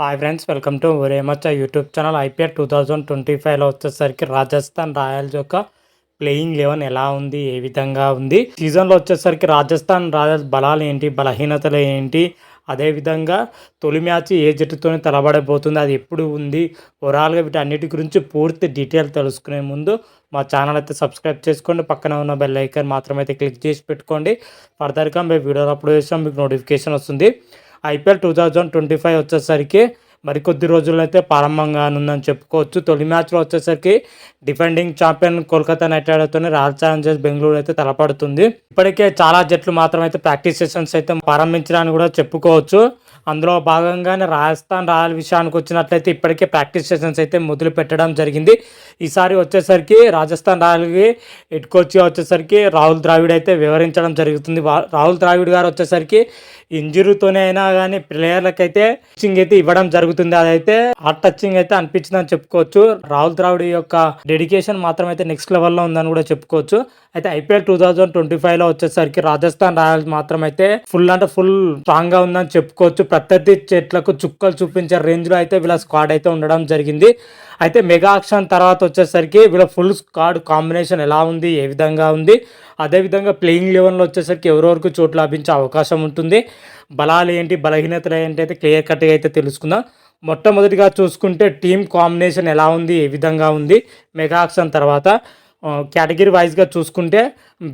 Hi friends welcome to Oremaccha YouTube channel IPL two thousand twenty ఫైవ్లో వచ్చేసరికి Rajasthan Royals యొక్క playing eleven ఎలా ఉంది ఏ విధంగా ఉంది? సీజన్లో వచ్చేసరికి రాజస్థాన్ రాయల్స్ బలాలు ఏంటి బలహీనతలు ఏంటి? అదేవిధంగా తొలి మ్యాచ్ ఏ జట్టుతోనే తలబడబోతుంది అది ఎప్పుడు ఉంది? ఓవరాల్గా వీటి అన్నిటి గురించి పూర్తి డీటెయిల్ తెలుసుకునే ముందు మా ఛానల్ అయితే సబ్స్క్రైబ్ చేసుకోండి. పక్కన ఉన్న బెల్ ఐకాన్ మాత్రమైతే క్లిక్ చేసి పెట్టుకోండి. ఫర్దర్గా మేము వీడియోలు అప్లోడ్ చేసాం మీకు నోటిఫికేషన్ వస్తుంది. IPL two thousand twenty five వచ్చేసరికి మరికొద్ది రోజుల్లో అయితే ప్రారంభంగా ఉందని చెప్పుకోవచ్చు. తొలి మ్యాచ్లో వచ్చేసరికి డిఫెండింగ్ ఛాంపియన్ కోల్కతా నైట్ రైడర్తోనే రాయల్ ఛాలెంజర్స్ బెంగళూరు అయితే తలపడుతుంది. ఇప్పటికే చాలా జట్లు మాత్రం అయితే ప్రాక్టీస్ సెషన్స్ అయితే ప్రారంభించడానికి కూడా చెప్పుకోవచ్చు. అందులో భాగంగానే రాజస్థాన్ రాయల్ విషయానికి వచ్చినట్లయితే ఇప్పటికే ప్రాక్టీస్ సెషన్స్ అయితే మొదలు పెట్టడం జరిగింది. ఈసారి వచ్చేసరికి రాజస్థాన్ రాయల్కి హెడ్ కోచ్గా వచ్చేసరికి రాహుల్ ద్రావిడ్ అయితే వివరించడం జరుగుతుంది. రాహుల్ ద్రావిడ్ గారు వచ్చేసరికి ఇంజురీతోనే అయినా కానీ ప్లేయర్లకైతే టచింగ్ అయితే ఇవ్వడం జరుగుతుంది. అదైతే హార్ట్ టచింగ్ అయితే అనిపించిందని చెప్పుకోవచ్చు. రాహుల్ ద్రావిడ్ యొక్క డెడికేషన్ మాత్రం అయితే నెక్స్ట్ లెవెల్లో ఉందని కూడా చెప్పుకోవచ్చు. అయితే ఐపీఎల్ టూ థౌజండ్ ట్వంటీ ఫైవ్లో వచ్చేసరికి రాజస్థాన్ రాయల్స్ మాత్రం అయితే ఫుల్ అంటే ఫుల్ స్ట్రాంగ్గా ఉందని చెప్పుకోవచ్చు. ప్రత్యర్థి చెట్లకు చుక్కలు చూపించే రేంజ్లో అయితే వీళ్ళ స్క్వాడ్ అయితే ఉండడం జరిగింది. అయితే మెగా ఆక్షన్ తర్వాత వచ్చేసరికి వీళ్ళ ఫుల్ కార్డ్ కాంబినేషన్ ఎలా ఉంది ఏ విధంగా ఉంది అదేవిధంగా ప్లేయింగ్ లెవెన్లో వచ్చేసరికి ఎవరెవరికి చోటు లభించే అవకాశం ఉంటుంది. బలాలు ఏంటి బలహీనతలు ఏంటి అయితే క్లియర్ కట్గా అయితే తెలుసుకుందాం. మొట్టమొదటిగా చూసుకుంటే టీమ్ కాంబినేషన్ ఎలా ఉంది ఏ విధంగా ఉంది మెగా ఆక్షన్ తర్వాత. కేటగిరీ వైజ్గా చూసుకుంటే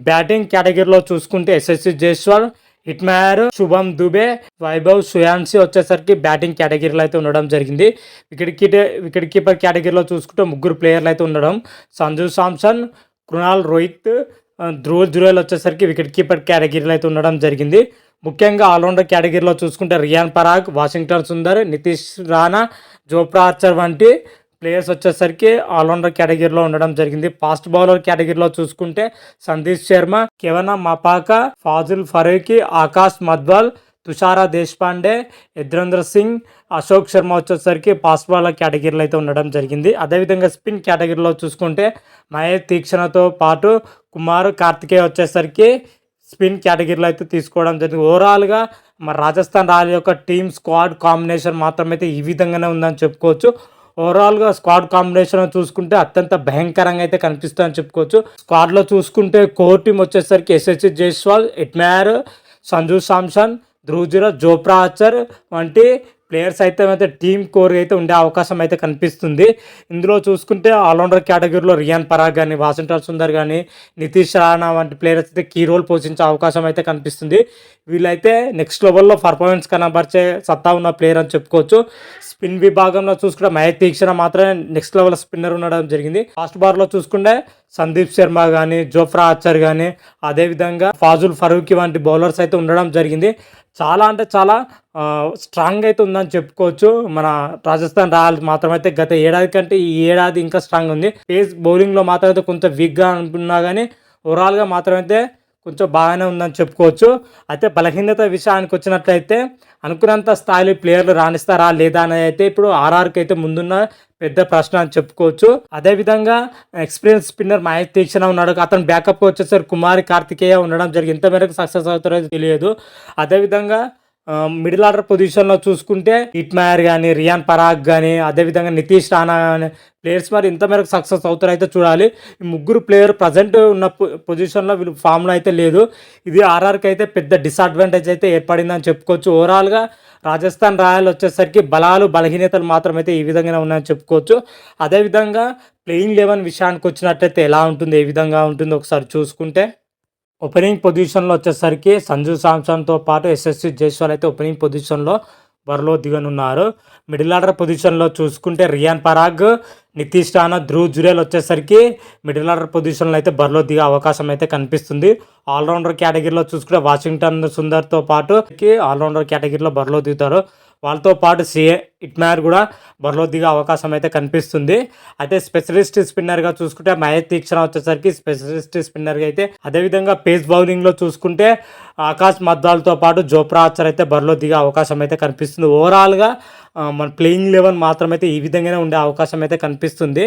బ్యాటింగ్ కేటగిరీలో చూసుకుంటే ఎస్ఎస్సి జైస్వాల్ హిట్మయర్ శుభం దుబే వైభవ్ సుయాన్సీ వచ్చేసరికి బ్యాటింగ్ కేటగిరీలో అయితే ఉండడం జరిగింది. వికెట్ కీపర్ వికెట్ కీపర్ కేటగిరీలో చూసుకుంటే ముగ్గురు ప్లేయర్లు అయితే ఉండడం. సంజు సామ్సన్ కృణాల్ రోహిత్ ధ్రువ ధ్రువ్ జురేల్ వచ్చేసరికి వికెట్ కీపర్ కేటగిరీలో అయితే ఉండడం జరిగింది. ముఖ్యంగా ఆల్రౌండర్ కేటగిరీలో చూసుకుంటే Riyan Parag Washington Sundar Nitish Rana Jofra Archer వంటి ప్లేయర్స్ వచ్చేసరికి ఆల్రౌండర్ కేటగిరీలో ఉండడం జరిగింది. ఫాస్ట్ బౌలర్ కేటగిరీలో చూసుకుంటే Sandeep Sharma Kwena Maphaka fossil Farooqi Akash Madhwal Tushar Deshpande యద్రేంద్ర సింగ్ అశోక్ శర్మ వచ్చేసరికి ఫాస్ట్ బౌలర్ కేటగిరీలో అయితే ఉండడం జరిగింది. అదేవిధంగా స్పిన్ కేటగిరీలో చూసుకుంటే మహేష్ తీక్షణతో పాటు కుమార్ కార్తికేయ వచ్చేసరికి స్పిన్ కేటగిరీలో అయితే తీసుకోవడం జరిగింది. ఓవరాల్గా మన రాజస్థాన్ రాయల్ యొక్క టీమ్ స్క్వాడ్ కాంబినేషన్ మాత్రం అయితే ఈ విధంగానే ఉందని చెప్పుకోవచ్చు. ఓవరాల్గా స్క్వాడ్ కాంబినేషన్ చూసుకుంటే అత్యంత భయంకరంగా అయితే కనిపిస్తుందని చెప్పుకోవచ్చు. స్క్వాడ్లో చూసుకుంటే కోర్ టీం వచ్చేసరికి ఎస్ఎస్సి జైస్వాల్ ఎట్మయర్ సంజు సామ్సన్ ధ్రువజుర జోప్రా ఆచర్ వంటి ప్లేయర్స్ అయితే అయితే టీమ్ కోర్ అయితే ఉండే అవకాశం అయితే కనిపిస్తుంది. ఇందులో చూసుకుంటే ఆల్రౌండర్ కేటగిరీలో రియాన్ పరాగ్ కానీ వాషింగ్టన్ సుందర్ కానీ నితీష్ రాణా వంటి ప్లేయర్స్ అయితే కీ రోల్ పోషించే అవకాశం అయితే కనిపిస్తుంది. వీళ్ళైతే నెక్స్ట్ లెవెల్లో పర్ఫార్మెన్స్ కనబరిచే సత్తా ఉన్న ప్లేయర్ అని చెప్పుకోవచ్చు. స్పిన్ విభాగంలో చూసుకుంటే మహేష్ తీక్షణ మాత్రమే నెక్స్ట్ లెవెల్ స్పిన్నర్ ఉండడం జరిగింది. ఫాస్ట్ బార్లో చూసుకుంటే సందీప్ శర్మ కానీ జోఫ్రా ఆచర్ కానీ అదేవిధంగా ఫాజుల్ ఫరూకి వంటి బౌలర్స్ అయితే ఉండడం జరిగింది. చాలా అంటే చాలా స్ట్రాంగ్ అయితే ఉందని చెప్పుకోవచ్చు. మన రాజస్థాన్ రాయల్స్ మాత్రమైతే గత ఏడాది కంటే ఈ ఏడాది ఇంకా స్ట్రాంగ్ ఉంది. పేస్ బౌలింగ్లో మాత్రం అయితే కొంచెం వీక్గా అనుకున్నా కానీ ఓవరాల్గా మాత్రమైతే కొంచెం బాగానే ఉందని చెప్పుకోవచ్చు. అయితే బలహీనత విషయానికి వచ్చినట్లయితే అనుకున్నంత స్థాయిలో ప్లేయర్లు రాణిస్తారా లేదా అనేది అయితే ఇప్పుడు ఆర్ఆర్కి అయితే ముందున్న పెద్ద ప్రశ్న అని చెప్పుకోవచ్చు. అదేవిధంగా ఎక్స్పీరియన్స్ స్పిన్నర్ మహేష్ తీక్షణ ఉన్నాడు. అతను బ్యాకప్ వచ్చేసరికి కుమారి కార్తికేయ ఉండడం జరిగింది. ఇంత మేరకు సక్సెస్ అవుతారో తెలియదు. అదేవిధంగా మిడిల్ ఆర్డర్ పొజిషన్లో చూసుకుంటే ఇట్మయర్ కానీ రియాన్ పరాగ్ కానీ అదేవిధంగా నితీష్ రాణా కానీ ప్లేయర్స్ మరి ఇంతమేరకు సక్సెస్ అవుతారో అయితే చూడాలి. ఈ ముగ్గురు ప్లేయర్ ప్రజెంట్ ఉన్న పొ- పొజిషన్లో వీళ్ళు ఫామ్లో అయితే లేదు. ఇది ఆర్ఆర్కి అయితే పెద్ద డిసడ్వాంటేజ్ అయితే ఏర్పడిందని చెప్పుకోవచ్చు. ఓవరాల్గా రాజస్థాన్ రాయల్ వచ్చేసరికి బలాలు బలహీనతలు మాత్రమైతే ఈ విధంగానే ఉన్నాయని చెప్పుకోవచ్చు. అదేవిధంగా ప్లేయింగ్ లెవెన్ విషయానికి వచ్చినట్లయితే ఎలా ఉంటుంది? ఏ విధంగా ఉంటుందో? ఒకసారి చూసుకుంటే ఓపెనింగ్ పొజిషన్లో వచ్చేసరికి సంజు సామ్సన్తో పాటు ఎస్ఎస్సి జైస్వాల్ అయితే ఓపెనింగ్ పొజిషన్లో బరిలో దిగనున్నారు. మిడిల్ ఆర్డర్ పొజిషన్లో చూసుకుంటే రియాన్ పరాగ్ నితీష్ రాణా ధ్రువ్ జురేల్ వచ్చేసరికి మిడిల్ ఆర్డర్ పొజిషన్లో అయితే బరిలో దిగే అవకాశం అయితే కనిపిస్తుంది. ఆల్రౌండర్ కేటగిరీలో చూసుకుంటే వాషింగ్టన్ సుందర్తో పాటు ఆల్రౌండర్ కేటగిరీలో బరిలో దిగుతారు. వాళ్ళతో పాటు సిఏ ఇట్మార్ కూడా బరిలో దిగే అవకాశం అయితే కనిపిస్తుంది. అయితే స్పెషలిస్ట్ స్పిన్నర్గా చూసుకుంటే మహేష్ తీక్షణ వచ్చేసరికి స్పెషలిస్ట్ స్పిన్నర్గా అయితే అదేవిధంగా పేస్ బౌలింగ్లో చూసుకుంటే ఆకాశ్ మద్దాలతో పాటు జోప్రా ఆచర్ అయితే బరిలో దిగే అవకాశం అయితే కనిపిస్తుంది. ఓవరాల్గా మన ప్లేయింగ్ లెవెన్ మాత్రమైతే ఈ విధంగానే ఉండే అవకాశం అయితే కనిపిస్తుంది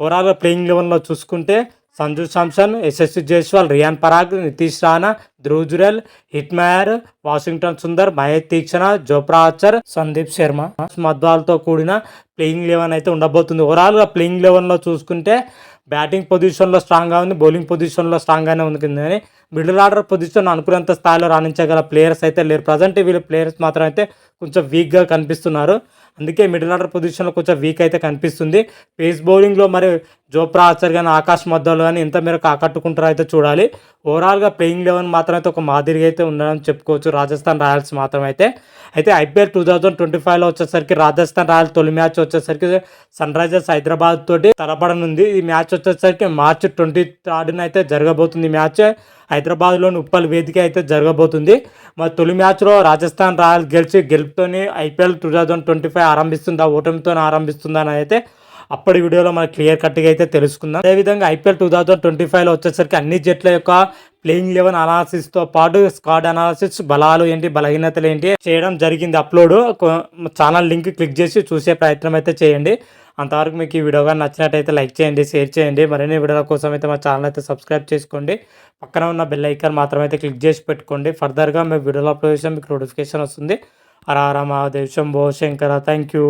ఓవరాల్గా ప్లేయింగ్ లెవెన్లో చూసుకుంటే Sanju Samson Yashasvi Jaiswal Riyan Parag Nitish Rana Dhruv Jurel Hetmyer Washington Sundar Mahesh Theekshana Jofra Archer Sandeep Sharma. మద్వాలతో కూడిన ప్లేయింగ్ లెవెన్ అయితే ఉండబోతుంది. ఓవరాల్గా ప్లేయింగ్ లెవెన్లో చూసుకుంటే బ్యాటింగ్ పొజిషన్లో స్ట్రాంగ్గా ఉంది బౌలింగ్ పొజిషన్లో స్ట్రాంగ్గానే ఉంది కానీ మిడిల్ ఆర్డర్ పొజిషన్ అనుకున్నంత స్థాయిలో రాణించగల ప్లేయర్స్ అయితే లేరు. ప్రజెంట్ వీళ్ళ ప్లేయర్స్ మాత్రం అయితే కొంచెం వీక్గా కనిపిస్తున్నారు. అందుకే మిడిల్ ఆర్డర్ పొజిషన్లో కొంచెం వీక్ అయితే కనిపిస్తుంది. పేస్ బౌలింగ్లో మరి జోప్రా ఆచర్ కానీ ఆకాశ్ మద్దలు కానీ ఎంత మేరకు ఆకట్టుకుంటారో అయితే చూడాలి. ఓవరాల్గా ప్లేయింగ్ లెవెన్ మాత్రం అయితే ఒక మాదిరిగా అయితే ఉందని చెప్పుకోవచ్చు రాజస్థాన్ రాయల్స్ మాత్రం అయితే అయితే ఐపీఎల్ టూ థౌజండ్ ట్వంటీ ఫైవ్లో వచ్చేసరికి రాజస్థాన్ రాయల్స్ తొలి మ్యాచ్ వచ్చేసరికి సన్ రైజర్స్ హైదరాబాద్ తోటి తలపడనుంది. ఈ మ్యాచ్ వచ్చేసరికి మార్చి ట్వంటీ థర్డ్న అయితే జరగబోతుంది ఈ మ్యాచ్. హైదరాబాద్లోని ఉప్పల్ వేదిక అయితే జరగబోతుంది. మరి తొలి మ్యాచ్లో రాజస్థాన్ రాయల్స్ గెలిచి గెలుపుతోని IPL two thousand twenty five ఆరంభిస్తుందా ఓటమితో ఆరంభిస్తుందా అని అయితే అప్పటి వీడియోలో మనకి క్లియర్ కట్గా అయితే తెలుసుకుందాం. అదేవిధంగా ఐపీఎల్ టూ థౌజండ్ ట్వంటీ ఫైవ్లో వచ్చేసరికి అన్ని జట్ల యొక్క ప్లేయింగ్ లెవెన్ అనాలిసిస్తో పాటు స్క్వాడ్ అనాలిసిస్ బలాలు ఏంటి బలహీనతలు ఏంటి చేయడం జరిగింది. అప్లోడ్ ఛానల్ లింక్ క్లిక్ చేసి చూసే ప్రయత్నం అయితే చేయండి. అంతవరకు మీకు ఈ వీడియో కానీ నచ్చినట్టయితే లైక్ చేయండి షేర్ చేయండి. మరిన్ని వీడియోల కోసం అయితే మా ఛానల్ అయితే సబ్స్క్రైబ్ చేసుకోండి. పక్కన ఉన్న బెల్ ఐకాన్ మాత్రం అయితే క్లిక్ చేసి పెట్టుకోండి. ఫర్దర్గా మేము వీడియోలో అప్లోడ్ చేసాం మీకు నోటిఫికేషన్ వస్తుంది. హర హర మహాదేవ్ శంభో శంకర. Thank you